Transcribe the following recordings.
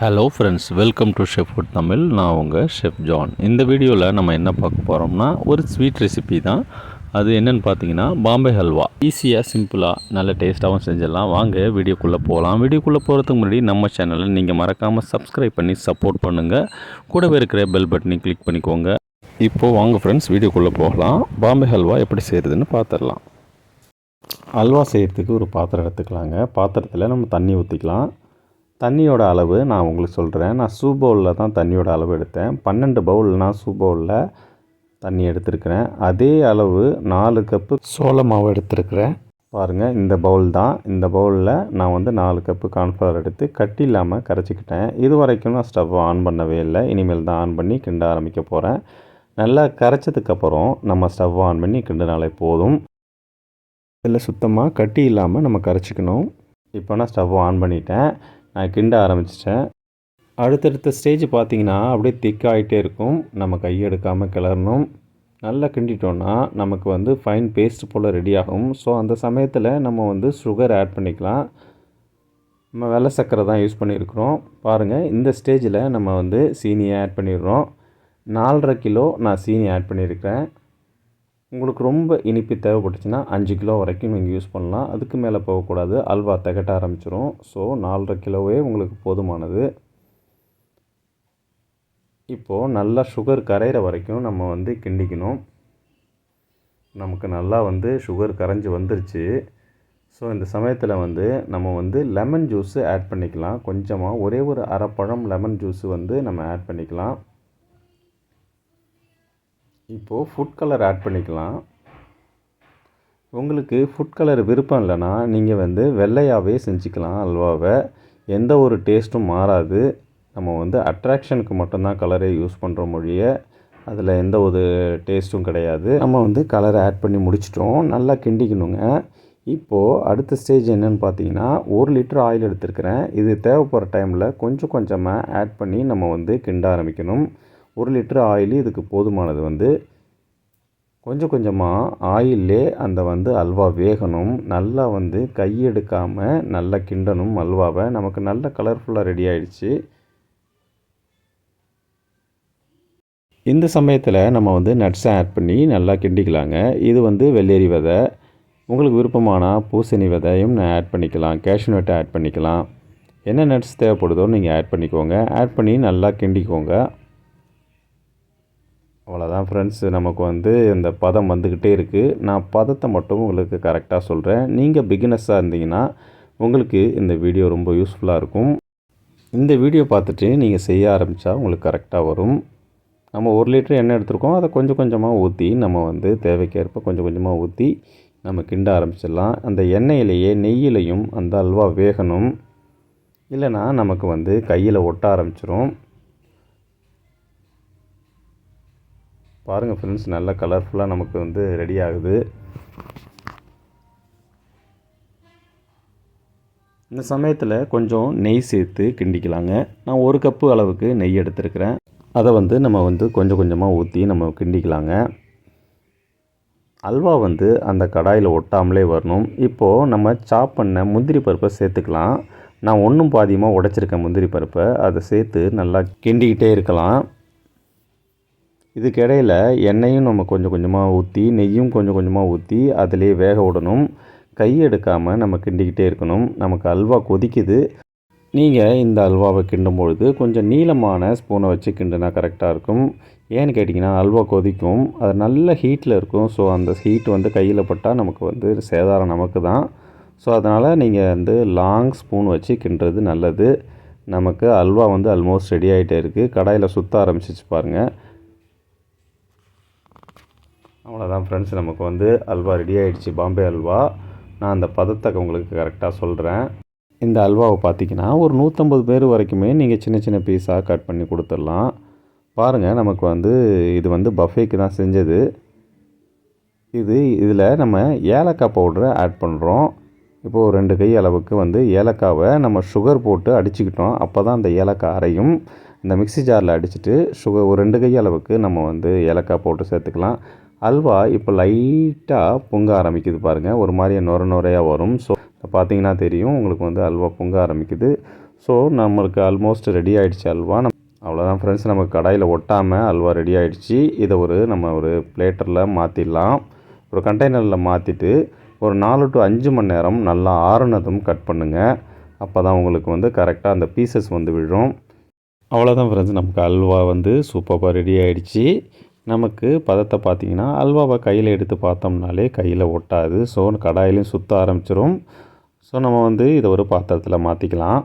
Hello friends welcome to chef food Tamil நான் உங்கள் chef John இந்த வீடியோவில் நம்ம என்ன பார்க்க போகிறோம்னா ஒரு ஸ்வீட் ரெசிபி தான். அது என்னென்னு பார்த்தீங்கன்னா பாம்பே ஹல்வா ஈஸியாக சிம்பிளாக நல்ல டேஸ்ட்டாகவும் செஞ்சிடலாம். வாங்க வீடியோக்குள்ளே போகலாம். வீடியோக்குள்ளே போகிறதுக்கு முன்னாடி நம்ம சேனலை நீங்கள் மறக்காமல் சப்ஸ்கிரைப் பண்ணி சப்போர்ட் பண்ணுங்கள் கூடவே இருக்கிற பெல் பட்டனை கிளிக் பண்ணிக்கோங்க. இப்போது வாங்க ஃப்ரெண்ட்ஸ் வீடியோக்குள்ளே போகலாம். பாம்பே ஹல்வா எப்படி செய்கிறதுன்னு பார்த்துடலாம் அல்வா செய்கிறதுக்கு ஒரு பாத்திரம் எடுத்துக்கலாங்க. பாத்திரத்தில் நம்ம தண்ணி ஊற்றிக்கலாம் தண்ணியோட அளவு நான் உங்களுக்கு சொல்கிறேன் நான் சூ பவுலில் தான் தண்ணியோட அளவு எடுத்தேன். பன்னெண்டு பவுல் நான் சூ பவுலில் தண்ணி எடுத்திருக்கிறேன். அதே அளவு நாலு கப்பு சோள மாவு எடுத்திருக்கிறேன். பாருங்கள் இந்த பவுல் தான். இந்த பவுலில் நான் வந்து நாலு கப்பு கார்ன்ஃப்ளவர் எடுத்து கட்டி இல்லாமல் கரைச்சிக்கிட்டேன். இது வரைக்கும் நான் ஸ்டவ் ஆன் பண்ணவே இல்லை. இனிமேல் தான் ஆன் பண்ணி கிண்ட ஆரம்பிக்க போகிறேன் நல்லா கரைச்சதுக்கப்புறம் நம்ம ஸ்டவ் ஆன் பண்ணி கிண்டினாலே போதும். இதில் சுத்தமாக கட்டி இல்லாமல் நம்ம கரைச்சிக்கணும். இப்போ நான் ஸ்டவ் ஆன் பண்ணிட்டேன். நான் கிண்ட ஆரம்பிச்சிட்டேன். அடுத்தடுத்த ஸ்டேஜ் பார்த்தீங்கன்னா அப்படியே திக்காகிட்டே இருக்கும். நம்ம கையெடுக்காமல் கிளறணும். நல்லா கிண்டிட்டோன்னா நமக்கு வந்து ஃபைன் பேஸ்ட் போல் ரெடி ஆகும். ஸோ அந்த சமயத்தில் நம்ம வந்து சுகர் ஆட் பண்ணிக்கலாம். நம்ம வெள்ளை சர்க்கரை தான் யூஸ் பண்ணியிருக்கிறோம். பாருங்கள் இந்த ஸ்டேஜில் நம்ம வந்து சீனியை ஆட் பண்ணிடுறோம். நாலரை கிலோ நான் சீனி ஆட் பண்ணியிருக்கிறேன். உங்களுக்கு ரொம்ப இனிப்பு தேவைப்பட்டுச்சுன்னா அஞ்சு கிலோ வரைக்கும் நீங்கள் யூஸ் பண்ணலாம். அதுக்கு மேலே போகக்கூடாது. அல்வா திகட்ட ஆரம்பிச்சிடும் ஸோ நாலரை கிலோவே உங்களுக்கு போதுமானது. இப்போது நல்லா சுகர் கரையிற வரைக்கும் நம்ம வந்து கிண்டிக்கணும். நமக்கு நல்லா வந்து சுகர் கரைஞ்சி வந்துருச்சு. ஸோ இந்த சமயத்தில் வந்து நம்ம வந்து லெமன் ஜூஸு ஆட் பண்ணிக்கலாம். கொஞ்சமாக ஒரே ஒரு அரை பழம் லெமன் ஜூஸு வந்து நம்ம ஆட் பண்ணிக்கலாம். இப்போது ஃபுட் கலர் ஆட் பண்ணிக்கலாம். உங்களுக்கு ஃபுட் கலர் விருப்பம் இல்லைன்னா நீங்கள் வந்து வெள்ளையாகவே செஞ்சுக்கலாம் அல்வாவை. எந்த ஒரு டேஸ்ட்டும் மாறாது. நம்ம வந்து அட்ராக்ஷனுக்கு மட்டும்தான் கலரை யூஸ் பண்ணுற மொழிய. அதில் எந்த ஒரு டேஸ்ட்டும் கிடையாது. நம்ம வந்து கலரை ஆட் பண்ணி முடிச்சிட்டோம். நல்லா கிண்டிக்கணுங்க. இப்போது அடுத்த ஸ்டேஜ் என்னென்னு பார்த்தீங்கன்னா ஒரு லிட்டர் ஆயில் எடுத்துருக்கிறேன். இது தேவைப்படுற டைமில் கொஞ்சம் கொஞ்சமாக ஆட் பண்ணி நம்ம வந்து கிண்ட ஆரம்பிக்கணும். ஒரு லிட்டர் ஆயில் இதுக்கு போதுமானது வந்து கொஞ்சம் கொஞ்சமாக ஆயிலே அந்த வந்து அல்வா வேகணும். நல்லா வந்து கையெடுக்காமல் நல்லா கிண்டணும் அல்வாவை. நமக்கு நல்ல கலர்ஃபுல்லாக ரெடி ஆயிடுச்சு. இந்த சமயத்தில் நம்ம வந்து நட்ஸை ஆட் பண்ணி நல்லா கிண்டிக்கலாங்க. இது வந்து வெள்ளேரி விதை. உங்களுக்கு விருப்பமான பூசணி விதையும் நான் ஆட் பண்ணிக்கலாம். கேஷ்யூ நட்டை ஆட் பண்ணிக்கலாம். என்ன நட்ஸ் தேவைப்படுதோ நீங்கள் ஆட் பண்ணிக்கோங்க. ஆட் பண்ணி நல்லா கிண்டிக்கோங்க. அவ்வளோதான் ஃப்ரெண்ட்ஸ் நமக்கு வந்து இந்த பதம் வந்துக்கிட்டே இருக்குது நான் பதத்தை மட்டும் உங்களுக்கு கரெக்டாக சொல்கிறேன் நீங்கள் பிகினஸாக இருந்தீங்கன்னா உங்களுக்கு இந்த வீடியோ ரொம்ப யூஸ்ஃபுல்லாக இருக்கும். இந்த வீடியோ பார்த்துட்டு நீங்கள் செய்ய ஆரம்பித்தா உங்களுக்கு கரெக்டாக வரும். நம்ம ஒரு லிட்டர் எண்ணெய் எடுத்துருக்கோம். அதை கொஞ்சம் கொஞ்சமாக ஊற்றி நம்ம வந்து தேவைக்கேற்ப கொஞ்சம் கொஞ்சமாக ஊற்றி நம்ம கிண்ட ஆரம்பிச்சிடலாம். அந்த எண்ணெயிலேயே நெய்யிலையும் அந்த அல்வா வேகணும். இல்லைனா நமக்கு வந்து கையில் ஒட்ட ஆரம்பிச்சிரும். பாருங்கள் ஃப்ரெண்ட்ஸ் நல்லா கலர்ஃபுல்லாக நமக்கு வந்து ரெடி ஆகுது. இந்த சமயத்தில் கொஞ்சம் நெய் சேர்த்து கிண்டிக்கலாங்க. நான் ஒரு கப்பு அளவுக்கு நெய் எடுத்துருக்கிறேன். அதை வந்து நம்ம வந்து கொஞ்சம் கொஞ்சமாக ஊற்றி நம்ம கிண்டிக்கலாங்க. அல்வா வந்து அந்த கடாயில் ஒட்டாமலே வரணும். இப்போது நம்ம சாப் பண்ண முந்திரி பருப்பை சேர்த்துக்கலாம். நான் ஒன்றும் பாதியமாக உடைச்சிருக்கேன் முந்திரி பருப்பை அதை சேர்த்து நல்லா கிண்டிக்கிட்டே இருக்கலாம். இதுக்கிடையில் எண்ணெயும் நம்ம கொஞ்சம் கொஞ்சமாக ஊற்றி நெய்யும் கொஞ்சம் கொஞ்சமாக ஊற்றி அதிலே வேக விடணும். கை எடுக்காமல் நம்ம கிண்டிக்கிட்டே இருக்கணும். நமக்கு அல்வா கொதிக்குது. நீங்கள் இந்த அல்வாவை கிண்டும் பொழுது கொஞ்சம் நீளமான ஸ்பூனை வச்சு கிண்டுனா கரெக்டாக இருக்கும். ஏன்னு கேட்டிங்கன்னா அல்வா கொதிக்கும். அது நல்ல ஹீட்டில் இருக்கும். ஸோ அந்த ஹீட் வந்து கையில் பட்டால் நமக்கு வந்து சேதாரம் நமக்கு தான். ஸோ அதனால் நீங்கள் வந்து லாங் ஸ்பூன் வச்சு கிண்டுறது நல்லது. நமக்கு அல்வா வந்து ஆல்மோஸ்ட் ரெடி ஆகிட்டே இருக்குது கடாயில் சுற்ற ஆரம்பிச்சிச்சு பாருங்கள் அவ்வளோதான் ஃப்ரெண்ட்ஸ் நமக்கு வந்து அல்வா ரெடி ஆகிடுச்சு பாம்பே அல்வா. நான் அந்த பதத்தை உங்களுக்கு கரெக்டாக சொல்கிறேன் இந்த அல்வாவை பார்த்தீங்கன்னா ஒரு நூற்றம்பது பேர் வரைக்குமே நீங்கள் சின்ன சின்ன பீஸாக கட் பண்ணி கொடுத்துடலாம். பாருங்கள் நமக்கு வந்து இது வந்து பஃபேக்கு தான் செஞ்சது. இது இதில் நம்ம ஏலக்காய் பவுடரை ஆட் பண்ணுறோம் இப்போது ரெண்டு கை அளவுக்கு வந்து ஏலக்காவை நம்ம சுகர் போட்டு அடிச்சுக்கிட்டோம். அப்போ தான் அந்த ஏலக்காய் அரையும். இந்த மிக்சி ஜாரில் அடிச்சுட்டு சுகர் ஒரு ரெண்டு கை அளவுக்கு நம்ம வந்து ஏலக்காய் போட்டு சேர்த்துக்கலாம். அல்வா இப்போ லைட்டாக பொங்க ஆரம்பிக்குது பாருங்கள் ஒரு மாதிரி நுர நுரையாக வரும். ஸோ பார்த்தீங்கன்னா தெரியும். உங்களுக்கு வந்து அல்வா பொங்க ஆரம்பிக்குது. ஸோ நம்மளுக்கு ஆல்மோஸ்ட் ரெடி ஆகிடுச்சு அல்வா. நம் அவ்வளோதான் ஃப்ரெண்ட்ஸ் நமக்கு கடாயில் ஒட்டாமல் அல்வா ரெடி ஆகிடுச்சு இதை ஒரு நம்ம ஒரு பிளேட்டரில் மாற்றிடலாம் ஒரு கண்டெய்னரில் மாற்றிட்டு ஒரு நாலு டு அஞ்சு மணி நேரம் நல்லா ஆறுனதும் கட் பண்ணுங்கள் அப்போ தான் உங்களுக்கு வந்து கரெக்டாக அந்த பீசஸ் வந்து விழும். அவ்வளோதான் ஃப்ரெண்ட்ஸ் நமக்கு அல்வா வந்து சூப்பராக ரெடி ஆகிடுச்சி நமக்கு பதத்தை பார்த்தீங்கன்னா அல்வாவை கையில் எடுத்து பார்த்தோம்னாலே கையில் ஒட்டாது. ஸோ கடாயிலையும் சுற்ற ஆரம்பிச்சிரும். ஸோ நம்ம வந்து இதை ஒரு பாத்திரத்தில் மாற்றிக்கலாம்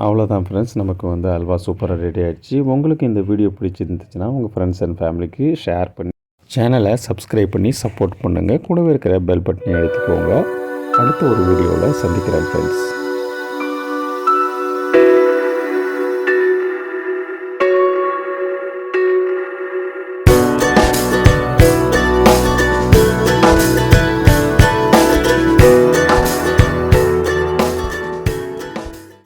அவ்வளோதான் ஃப்ரெண்ட்ஸ் நமக்கு வந்து அல்வா சூப்பராக ரெடி ஆகிடுச்சு உங்களுக்கு இந்த வீடியோ பிடிச்சிருந்துச்சுன்னா உங்கள் ஃப்ரெண்ட்ஸ் அண்ட் ஃபேமிலிக்கு ஷேர் பண்ணி சேனலை சப்ஸ்கிரைப் பண்ணி சப்போர்ட் பண்ணுங்கள் கூடவே இருக்கிற பெல் பட்டனை எடுத்துக்கோங்க அடுத்த ஒரு வீடியோவில் சந்திக்கிறேன் ஃப்ரெண்ட்ஸ்